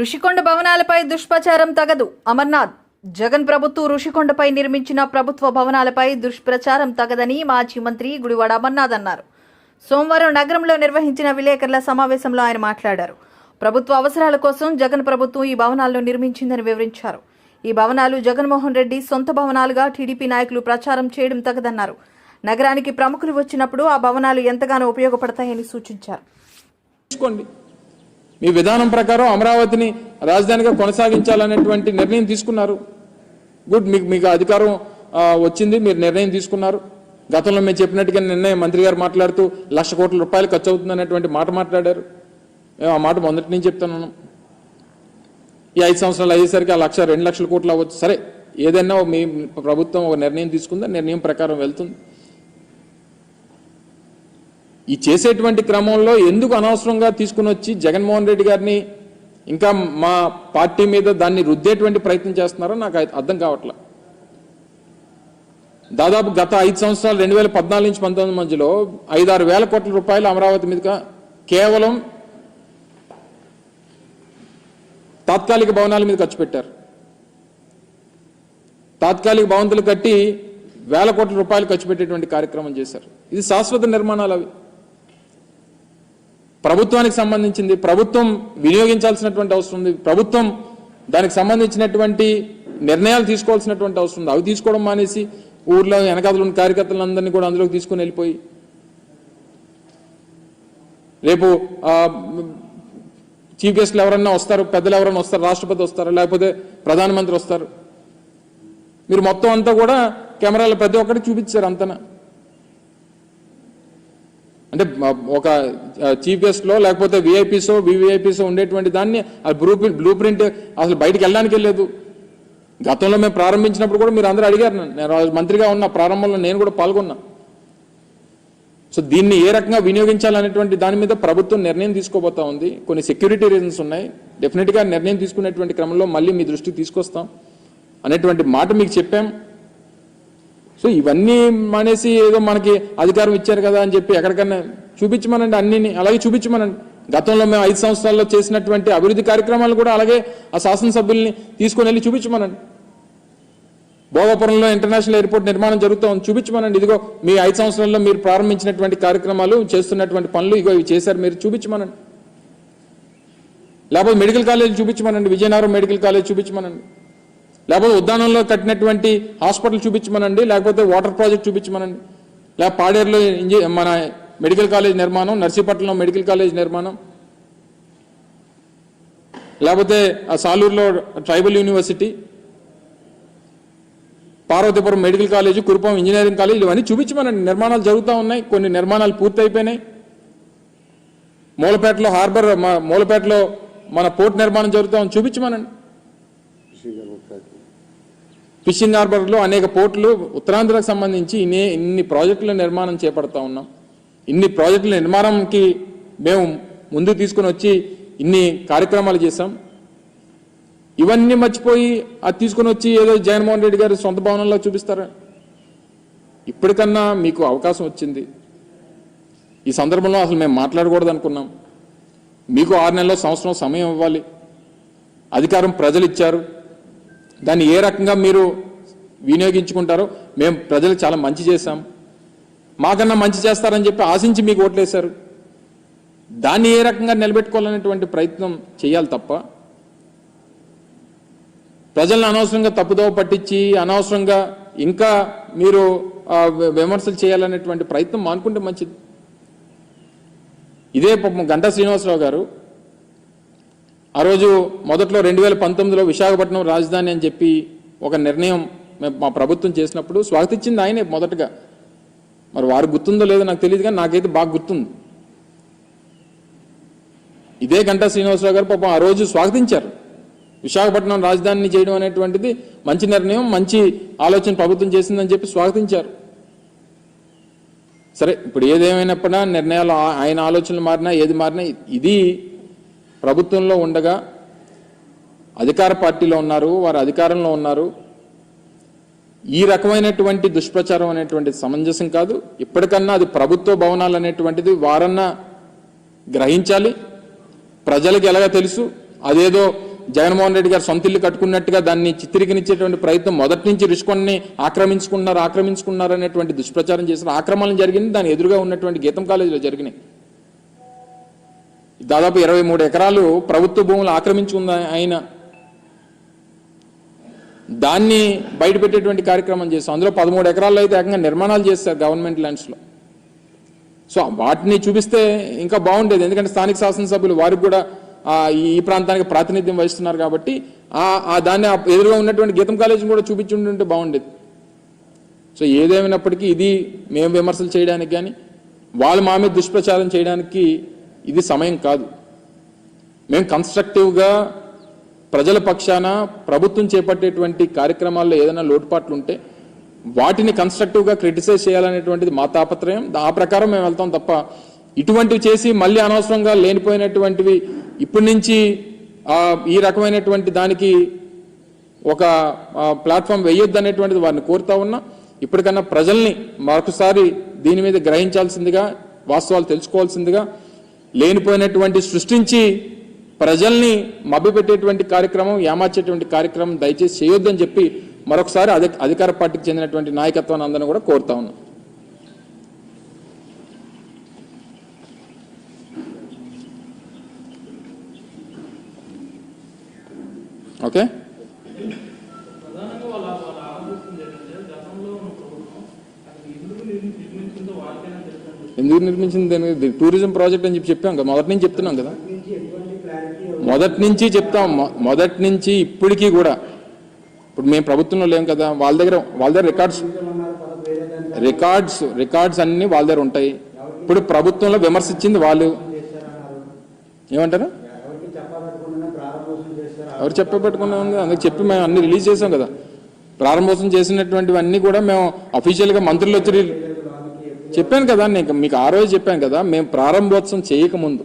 ఋషికొండ భవనాలపై దుష్ప్రచారం తగదు. అమర్నాథ్ జగన్ ప్రభుత్వం ఋషికొండపై నిర్మించిన ప్రభుత్వ భవనాలపై దుష్ప్రచారం తగదని మాజీ మంత్రి గుడివాడ అమర్నాథ్ అన్నారు. సోమవారం నగరంలో నిర్వహించిన విలేకరుల సమావేశంలో ఆయన మాట్లాడారు. ప్రభుత్వ అవసరాల కోసం జగన్ ప్రభుత్వం ఈ భవనాలను నిర్మించిందని వివరించారు. ఈ భవనాలు జగన్మోహన్ రెడ్డి సొంత భవనాలుగా టీడీపీ నాయకులు ప్రచారం చేయడం తగదన్నారు. నగరానికి ప్రముఖులు వచ్చినప్పుడు ఆ భవనాలు ఎంతగానో ఉపయోగపడతాయని సూచించారు. మీ విధానం ప్రకారం అమరావతిని రాజధానిగా కొనసాగించాలనేటువంటి నిర్ణయం తీసుకున్నారు. గుడ్ మీకు మీకు అధికారం వచ్చింది మీరు నిర్ణయం తీసుకున్నారు. గతంలో మేము చెప్పినట్టుగా నిర్ణయం మంత్రి గారు మాట్లాడుతూ లక్ష కోట్ల రూపాయలు ఖర్చు అవుతుంది అనేటువంటి మాట మాట్లాడారు. మేము ఆ మాట మొదటి నుంచి చెప్తున్నాను. ఈ ఐదు సంవత్సరాలు అయ్యేసరికి ఆ లక్ష రెండు లక్షల కోట్లు అవ్వచ్చు. సరే ఏదైనా మీ ప్రభుత్వం ఒక నిర్ణయం తీసుకుందా? నిర్ణయం ప్రకారం వెళ్తుంది. ఈ చేసేటువంటి క్రమంలో ఎందుకు అనవసరంగా తీసుకుని వచ్చి జగన్మోహన్ రెడ్డి గారిని ఇంకా మా పార్టీ మీద దాన్ని రుద్దేటువంటి ప్రయత్నం చేస్తున్నారో నాకు అర్థం కావట్లే. దాదాపు గత ఐదు సంవత్సరాలు రెండు వేల పద్నాలుగు నుంచి పంతొమ్మిది మధ్యలో ఐదారు వేల కోట్ల రూపాయలు అమరావతి మీదుగా కేవలం తాత్కాలిక భవనాల మీద ఖర్చు పెట్టారు. తాత్కాలిక భవంతులు కట్టి వేల కోట్ల రూపాయలు ఖర్చు పెట్టేటువంటి కార్యక్రమం చేశారు. ఇది శాశ్వత నిర్మాణాలు అవి. ప్రభుత్వానికి సంబంధించింది ప్రభుత్వం వినియోగించాల్సినటువంటి అవసరం ఉంది. ప్రభుత్వం దానికి సంబంధించినటువంటి నిర్ణయాలు తీసుకోవాల్సినటువంటి అవసరం ఉంది. అవి తీసుకోవడం మానేసి ఊర్లో వెనకాతలు ఉన్న కార్యకర్తలందరినీ కూడా అందులోకి తీసుకొని వెళ్ళిపోయి రేపు చీఫ్ గెస్ట్లు ఎవరన్నా వస్తారు పెద్దలు ఎవరన్నా వస్తారు రాష్ట్రపతి వస్తారు లేకపోతే ప్రధానమంత్రి వస్తారు. మీరు మొత్తం అంతా కూడా కెమెరాలో ప్రతి ఒక్కటి చూపించారు అంతనా? అంటే ఒక చీఫ్ గెస్ట్లో లేకపోతే విఐపీసో వివిఐపీసో ఉండేటువంటి దాన్ని ఆ బ్లూ బ్లూ ప్రింట్ అసలు బయటికి వెళ్ళడానికి వెళ్ళలేదు గతంలో మేము ప్రారంభించినప్పుడు కూడా మీరు అందరూ అడిగారు నేను మంత్రిగా ఉన్న ప్రారంభంలో నేను కూడా పాల్గొన్నా. సో దీన్ని ఏ రకంగా వినియోగించాలనేటువంటి దాని మీద ప్రభుత్వం నిర్ణయం తీసుకోబోతా ఉంది. కొన్ని సెక్యూరిటీ రీజన్స్ ఉన్నాయి. డెఫినెట్గా నిర్ణయం తీసుకునేటువంటి క్రమంలో మళ్ళీ మీ దృష్టికి తీసుకొస్తాం అనేటువంటి మాట మీకు చెప్పాం. సో ఇవన్నీ మానేసి ఏదో మనకి అధికారం ఇచ్చారు కదా అని చెప్పి ఎక్కడికన్నా చూపించమనండి అన్నిని అలాగే చూపించమనండి. గతంలో మేము ఐదు సంవత్సరాల్లో చేసినటువంటి అభివృద్ధి కార్యక్రమాలు కూడా అలాగే ఆ శాసనసభ్యుల్ని తీసుకుని వెళ్ళి చూపించమనండి. భోగపురంలో ఇంటర్నేషనల్ ఎయిర్పోర్ట్ నిర్మాణం జరుగుతూ ఉంది చూపించమనండి. ఇదిగో మీ ఐదు సంవత్సరాల్లో మీరు ప్రారంభించినటువంటి కార్యక్రమాలు చేస్తున్నటువంటి పనులు ఇగో ఇవి చేశారు మీరు చూపించమనండి. లేకపోతే మెడికల్ కాలేజ్ చూపించమనండి విజయనగరం మెడికల్ కాలేజ్ చూపించమనండి. లేకపోతే ఉద్యానంలో కట్టినటువంటి హాస్పిటల్ చూపించమనండి లేకపోతే వాటర్ ప్రాజెక్ట్ చూపించమనండి. లేకపోతే పాడేరులో మన మెడికల్ కాలేజ్ నిర్మాణం నర్సీపట్నంలో మెడికల్ కాలేజ్ నిర్మాణం. లేకపోతే సాలూరులో tribal university Parvathipuram medical college Kurupam engineering college ఇవన్నీ చూపించమనండి. నిర్మాణాలు జరుగుతూ ఉన్నాయి కొన్ని నిర్మాణాలు పూర్తయిపోయినాయి. మూలపేటలో హార్బర్ మూలపేటలో మన పోర్ట్ నిర్మాణం జరుగుతూ ఉంది చూపించమనండి. ఫిషింగ్ హార్బర్లో అనేక పోర్టులు ఉత్తరాంధ్రకు సంబంధించి ఇన్ని ఇన్ని ప్రాజెక్టుల నిర్మాణం చేపడతా ఉన్నాం. ఇన్ని ప్రాజెక్టుల నిర్మాణంకి మేము ముందుకు తీసుకుని వచ్చి ఇన్ని కార్యక్రమాలు చేశాం. ఇవన్నీ మర్చిపోయి అది తీసుకుని వచ్చి ఏదో జగన్మోహన్ రెడ్డి గారి సొంత భవనంలో చూపిస్తారా? ఇప్పటికన్నా మీకు అవకాశం వచ్చింది. ఈ సందర్భంలో అసలు మేము మాట్లాడకూడదు అనుకున్నాం. మీకు ఆరు నెలల సంవత్సరం సమయం ఇవ్వాలి. అధికారం ప్రజలు ఇచ్చారు. దాన్ని ఏ రకంగా మీరు వినియోగించుకుంటారో మేము ప్రజలకు చాలా మంచి చేశాం. మాకన్నా మంచి చేస్తారని చెప్పి ఆశించి మీకు ఓట్లేశారు. దాన్ని ఏ రకంగా నిలబెట్టుకోవాలనేటువంటి ప్రయత్నం చేయాలి తప్ప ప్రజలను అనవసరంగా తప్పుదోవ పట్టించి అనవసరంగా ఇంకా మీరు విమర్శలు చేయాలనేటువంటి ప్రయత్నం మానుకుంటే మంచిది. ఇదే పాపం గంటా శ్రీనివాసరావు గారు ఆ రోజు మొదట్లో రెండు వేల పంతొమ్మిదిలో విశాఖపట్నం రాజధాని అని చెప్పి ఒక నిర్ణయం మా ప్రభుత్వం చేసినప్పుడు స్వాగతించింది ఆయనే మొదటగా. మరి వారు గుర్తుందో లేదో నాకు తెలియదు కానీ నాకైతే బాగా గుర్తుంది. ఇదే గంటా శ్రీనివాసరావు గారు పాపం ఆ రోజు స్వాగతించారు. విశాఖపట్నం రాజధానిని చేయడం అనేటువంటిది మంచి నిర్ణయం మంచి ఆలోచన ప్రభుత్వం చేసిందని చెప్పి స్వాగతించారు. సరే ఇప్పుడు ఏదేమైనప్పుడా నిర్ణయాలు ఆయన ఆలోచనలు మారినా ఏది మారినా ఇది ప్రభుత్వంలో ఉండగా అధికార పార్టీలో ఉన్నారు వారు అధికారంలో ఉన్నారు. ఈ రకమైనటువంటి దుష్ప్రచారం అనేటువంటి సమంజసం కాదు. ఇప్పటికన్నా అది ప్రభుత్వ భవనాలు అనేటువంటిది వారన్నా గ్రహించాలి. ప్రజలకు ఎలాగ తెలుసు? అదేదో జగన్మోహన్ రెడ్డి గారు సొంత ఇల్లు కట్టుకున్నట్టుగా దాన్ని చిత్రీకరించేటువంటి ప్రయత్నం మొదటి నుంచి రుషికొండని ఆక్రమించుకున్నారు ఆక్రమించుకున్నారు అనేటువంటి దుష్ప్రచారం చేసిన ఆక్రమణ జరిగింది దాని ఎదురుగా ఉన్నటువంటి గీతం కాలేజీలో జరిగినాయి. దాదాపు ఇరవై మూడు ఎకరాలు ప్రభుత్వ భూములు ఆక్రమించుకుంది ఆయన దాన్ని బయటపెట్టేటువంటి కార్యక్రమం చేస్తాం అందులో పదమూడు ఎకరాల్లో అయితే ఏకంగా నిర్మాణాలు చేస్తారు గవర్నమెంట్ ల్యాండ్స్లో సో వాటిని చూపిస్తే ఇంకా బాగుండేది. ఎందుకంటే స్థానిక శాసనసభ్యులు వారికి కూడా ఈ ప్రాంతానికి ప్రాతినిధ్యం వహిస్తున్నారు కాబట్టి ఆ దాన్ని ఎదురుగా ఉన్నటువంటి గీతం కాలేజీని కూడా చూపించి బాగుండేది. సో ఏదేమైనప్పటికీ ఇది మేము విమర్శలు చేయడానికి కానీ వాళ్ళు మా మీద దుష్ప్రచారం చేయడానికి ఇది సమయం కాదు. మేము కన్స్ట్రక్టివ్గా ప్రజల పక్షాన ప్రభుత్వం చేపట్టేటువంటి కార్యక్రమాల్లో ఏదైనా లోటుపాట్లు ఉంటే వాటిని కన్స్ట్రక్టివ్గా క్రిటిసైజ్ చేయాలనేటువంటిది మా తాపత్రయం. ఆ ప్రకారం మేము వెళ్తాం తప్ప ఇటువంటివి చేసి మళ్ళీ అనవసరంగా లేనిపోయినటువంటివి ఇప్పటి నుంచి ఈ రకమైనటువంటి దానికి ఒక ప్లాట్ఫామ్ వేయొద్దు అనేటువంటిది వారిని కోరుతా ఉన్నా ఇప్పటికన్నా ప్రజల్ని మరొకసారి దీని మీద గ్రహించాల్సిందిగా వాస్తవాలు తెలుసుకోవాల్సిందిగా లేనిపోయినటువంటి సృష్టించి ప్రజల్ని మభ్యపెట్టేటువంటి కార్యక్రమం ఏమార్చేటువంటి కార్యక్రమం దయచేసి చేయొద్దని చెప్పి మరొకసారి అధి అధికార పార్టీకి చెందినటువంటి నాయకత్వాన్ని అందరినీ కూడా కోరుతా ఉన్నాం. ఓకే ప్రధానంగా వాళ్ళ వాళ్ళ ఆలోచిస్తుంది ఏంటంటే గతంలో ఉన్న ప్రభుత్వం అది ఎందుకు నిర్మి- నిర్మించిందో వాళ్ళకైనా తెలుసండి ఎందుకు నిర్మించింది దాని- టూరిజం ప్రాజెక్ట్ అని చెప్పి చెప్పాం కదా మొదటి నుంచి చెప్తున్నాం కదా. మొదటి నుంచి చెప్తాం మొదటి నుంచి ఇప్పటికీ కూడా. ఇప్పుడు మేము ప్రభుత్వంలో లేం కదా వాళ్ళ దగ్గర వాళ్ళ దగ్గర రికార్డ్స్ రికార్డ్స్ రికార్డ్స్ అన్ని వాళ్ళ దగ్గర ఉంటాయి. ఇప్పుడు ప్రభుత్వంలో విమర్శించింది వాళ్ళు. ఏమంటారు? ఎవరు చెప్పబెట్టుకున్నా ఉంది అందుకు చెప్పి మేము అన్ని రిలీజ్ చేసాం కదా. ప్రారంభోత్సవం చేసినటువంటివన్నీ కూడా మేము అఫీషియల్గా మంత్రులు వచ్చి చెప్పాను కదా నేను మీకు ఆ రోజు చెప్పాను కదా మేము ప్రారంభోత్సవం చేయకముందు.